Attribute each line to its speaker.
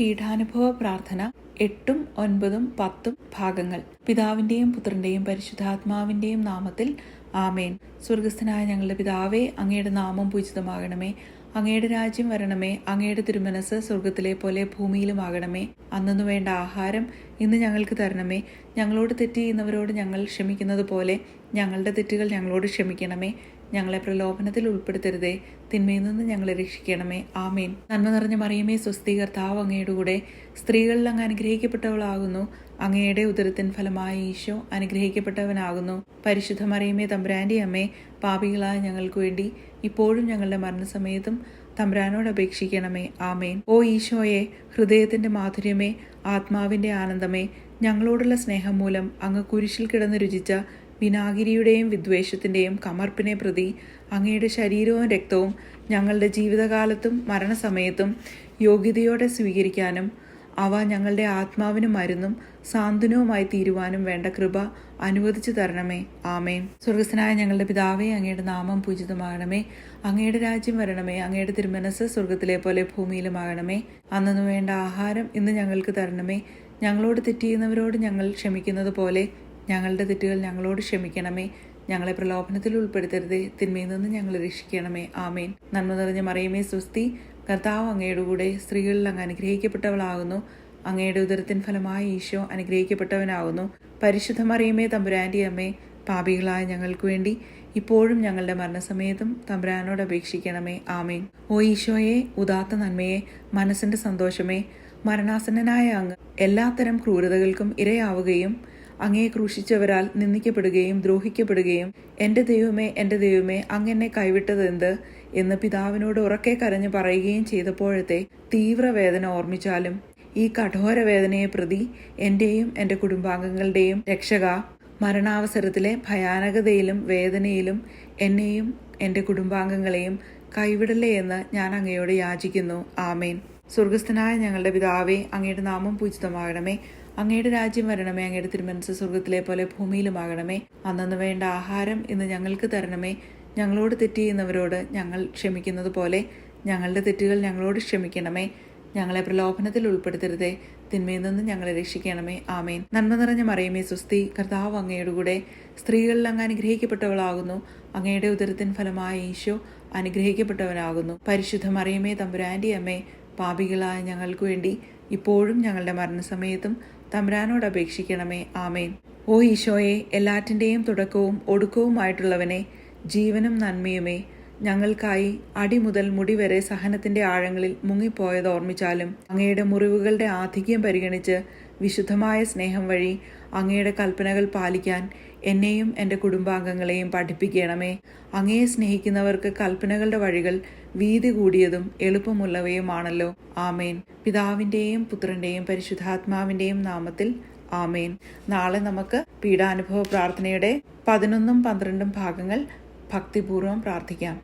Speaker 1: പീഠാനുഭവ പ്രാർത്ഥന എട്ടും ഒൻപതും പത്തും ഭാഗങ്ങൾ. പിതാവിന്റെയും പുത്രന്റെയും പരിശുദ്ധാത്മാവിന്റെയും നാമത്തിൽ ആമേൻ. സ്വർഗസ്ഥനായ ഞങ്ങളുടെ പിതാവേ അങ്ങയുടെ നാമം പൂജിതമാകണമേ. അങ്ങയുടെ രാജ്യം വരണമേ. അങ്ങയുടെ തിരുമനസ് സ്വർഗത്തിലെ പോലെ ഭൂമിയിലുമാകണമേ. അന്നു വേണ്ട ആഹാരം ഇന്ന് ഞങ്ങൾക്ക് തരണമേ. ഞങ്ങളോട് തെറ്റ് ചെയ്യുന്നവരോട് ഞങ്ങൾ ക്ഷമിക്കുന്നത് പോലെ ഞങ്ങളുടെ തെറ്റുകൾ ഞങ്ങളോട് ക്ഷമിക്കണമേ. ഞങ്ങളെ പ്രലോഭനത്തിൽ ഉൾപ്പെടുത്തരുതേ. തിന്മയിൽ നിന്ന് ഞങ്ങളെ രക്ഷിക്കണമേ. ആമേൻ. നന്മ നിറഞ്ഞ മറിയമേ സ്വസ്തി കർത്താവ് അങ്ങയുടെ കൂടെ. സ്ത്രീകളിൽ അങ്ങ് അനുഗ്രഹിക്കപ്പെട്ടവളാകുന്നു. അങ്ങയുടെ ഉദരത്തിൻ ഫലമായ ഈശോ അനുഗ്രഹിക്കപ്പെട്ടവനാകുന്നു. പരിശുദ്ധ മറിയമേ തമ്പ്രാന്റെ അമ്മേ പാപികളായ ഞങ്ങൾക്ക് വേണ്ടി ഇപ്പോഴും ഞങ്ങളുടെ മരണസമയത്തും തമ്പ്രാനോട് അപേക്ഷിക്കണമേ. ആമേൻ. ഓ ഈശോയെ ഹൃദയത്തിന്റെ മാധുര്യമേ ആത്മാവിന്റെ ആനന്ദമേ ഞങ്ങളോടുള്ള സ്നേഹം മൂലം അങ്ങ് കുരിശിൽ കിടന്ന് രുചിച്ച വിനാഗിരിയുടെയും വിദ്വേഷത്തിന്റെയും കമർപ്പിനെ പ്രതി അങ്ങയുടെ ശരീരവും രക്തവും ഞങ്ങളുടെ ജീവിതകാലത്തും മരണസമയത്തും യോഗ്യതയോടെ സ്വീകരിക്കാനും അവ ഞങ്ങളുടെ ആത്മാവിന് മരുന്നും സാന്ത്വനവുമായി തീരുവാനും വേണ്ട കൃപ അനുവദിച്ചു തരണമേ. ആമേൻ. സ്വർഗസ്നായ ഞങ്ങളുടെ പിതാവേ അങ്ങയുടെ നാമം പൂജിതമാകണമേ. അങ്ങയുടെ രാജ്യം വരണമേ. അങ്ങയുടെ തിരുമനസ് സ്വർഗത്തിലെ പോലെ ഭൂമിയിലുമാകണമേ. അന്നു വേണ്ട ആഹാരം ഇന്ന് ഞങ്ങൾക്ക് തരണമേ. ഞങ്ങളോട് തെറ്റിയുന്നവരോട് ഞങ്ങൾ ക്ഷമിക്കുന്നത് പോലെ ഞങ്ങളുടെ തെറ്റുകൾ ഞങ്ങളോട് ക്ഷമിക്കണമേ. ഞങ്ങളെ പ്രലോഭനത്തിൽ ഉൾപ്പെടുത്തരുതേ. തിന്മയിൽ നിന്ന് ഞങ്ങളെ രക്ഷിക്കണമേ. ആമേൻ. നന്മ നിറഞ്ഞ മറിയമേ സ്വസ്തി കർത്താവ് അങ്ങയുടെ കൂടെ സ്ത്രീകളിൽ അങ്ങ് അനുഗ്രഹിക്കപ്പെട്ടവളാകുന്നു. അങ്ങയുടെ ഉദരത്തിൻ ഫലമായ ഈശോ അനുഗ്രഹിക്കപ്പെട്ടവനാകുന്നു. പരിശുദ്ധ മറിയമേ തമ്പുരാന്റെ അമ്മേ പാപികളായ ഞങ്ങൾക്ക് വേണ്ടി ഇപ്പോഴും ഞങ്ങളുടെ മരണസമയത്തും തമ്പുരാനോട് അപേക്ഷിക്കണമേ. ആമേൻ. ഓ ഈശോയെ ഉദാത്ത നന്മയെ മനസ്സിന്റെ സന്തോഷമേ മരണാസന്നനായ അങ്ങ് എല്ലാത്തരം ക്രൂരതകൾക്കും ഇരയാവുകയും അങ്ങയെ ക്രൂശിച്ചവരാൽ നിന്ദിക്കപ്പെടുകയും ദ്രോഹിക്കപ്പെടുകയും എന്റെ ദൈവമേ എന്റെ ദൈവമേ അങ്ങെന്നെ കൈവിട്ടതെന്ത്? എന്ന് പിതാവിനോട് ഉറക്കെ കരഞ്ഞു പറയുകയും ചെയ്തപ്പോഴത്തെ തീവ്രവേദന ഓർമ്മിച്ചാലും ഈ കഠോര വേദനയെ പ്രതി എന്റെയും എന്റെ കുടുംബാംഗങ്ങളുടെയും രക്ഷക മരണാവസരത്തിലെ ഭയാനകതയിലും വേദനയിലും എന്നെയും എന്റെ കുടുംബാംഗങ്ങളെയും കൈവിടല്ലേ എന്ന് ഞാൻ അങ്ങയോട് യാചിക്കുന്നു. ആമേൻ. സ്വർഗസ്ഥനായ ഞങ്ങളുടെ പിതാവേ അങ്ങയുടെ നാമം പൂജിതമാകണമേ. അങ്ങയുടെ രാജ്യം വരണമേ അങ്ങയുടെ തിരുമനസ് സ്വർഗത്തിലെ പോലെ ഭൂമിയിലുമാകണമേ. അന്നു വേണ്ട ആഹാരം ഇന്ന് ഞങ്ങൾക്ക് തരണമേ. ഞങ്ങളോട് തെറ്റ് ചെയ്യുന്നവരോട് ഞങ്ങൾ ക്ഷമിക്കുന്നത് പോലെ ഞങ്ങളുടെ തെറ്റുകൾ ഞങ്ങളോട് ക്ഷമിക്കണമേ. ഞങ്ങളെ പ്രലോഭനത്തിൽ ഉൾപ്പെടുത്തരുതേ. തിന്മയിൽ നിന്ന് ഞങ്ങളെ രക്ഷിക്കണമേ. ആമേൻ. നന്മ നിറഞ്ഞ മറിയമേ സുസ്തി കർത്താവ് അങ്ങയുടെ കൂടെ സ്ത്രീകളിൽ അങ്ങ് അനുഗ്രഹിക്കപ്പെട്ടവളാകുന്നു. അങ്ങയുടെ ഉദരത്തിൻ ഫലമായ ഈശോ അനുഗ്രഹിക്കപ്പെട്ടവനാകുന്നു. പരിശുദ്ധ മറിയമേ തമ്പുരാന്റെ അമ്മേ പാപികളായ ഞങ്ങൾക്ക് വേണ്ടി ഇപ്പോഴും ഞങ്ങളുടെ മരണസമയത്തും തമ്പുരാനോട് അപേക്ഷിക്കണമേ. ആമേൻ. ഓ ഈശോയെ എല്ലാറ്റിന്റെയും തുടക്കവും ഒടുക്കവുമായിട്ടുള്ളവനെ ജീവനും നന്മയുമേ. ഞങ്ങൾക്കായി അടി മുതൽ മുടി വരെ സഹനത്തിന്റെ ആഴങ്ങളിൽ മുങ്ങിപ്പോയത് ഓർമ്മിച്ചാലും അങ്ങയുടെ മുറിവുകളുടെ ആധിക്യം പരിഗണിച്ച് വിശുദ്ധമായ സ്നേഹം വഴി അങ്ങയുടെ കൽപ്പനകൾ പാലിക്കാൻ എന്നെയും എന്റെ കുടുംബാംഗങ്ങളെയും പഠിപ്പിക്കണമേ. അങ്ങയെ സ്നേഹിക്കുന്നവർക്ക് കൽപ്പനകളുടെ വഴികൾ വീതി കൂടിയതും എളുപ്പമുള്ളവയുമാണല്ലോ. ആമേൻ. പിതാവിന്റെയും പുത്രന്റെയും പരിശുദ്ധാത്മാവിന്റെയും നാമത്തിൽ ആമേൻ. നാളെ നമുക്ക് പീഡാനുഭവ പ്രാർത്ഥനയുടെ പതിനൊന്നും പന്ത്രണ്ടും ഭാഗങ്ങൾ ഭക്തിപൂർവം പ്രാർത്ഥിക്കാം.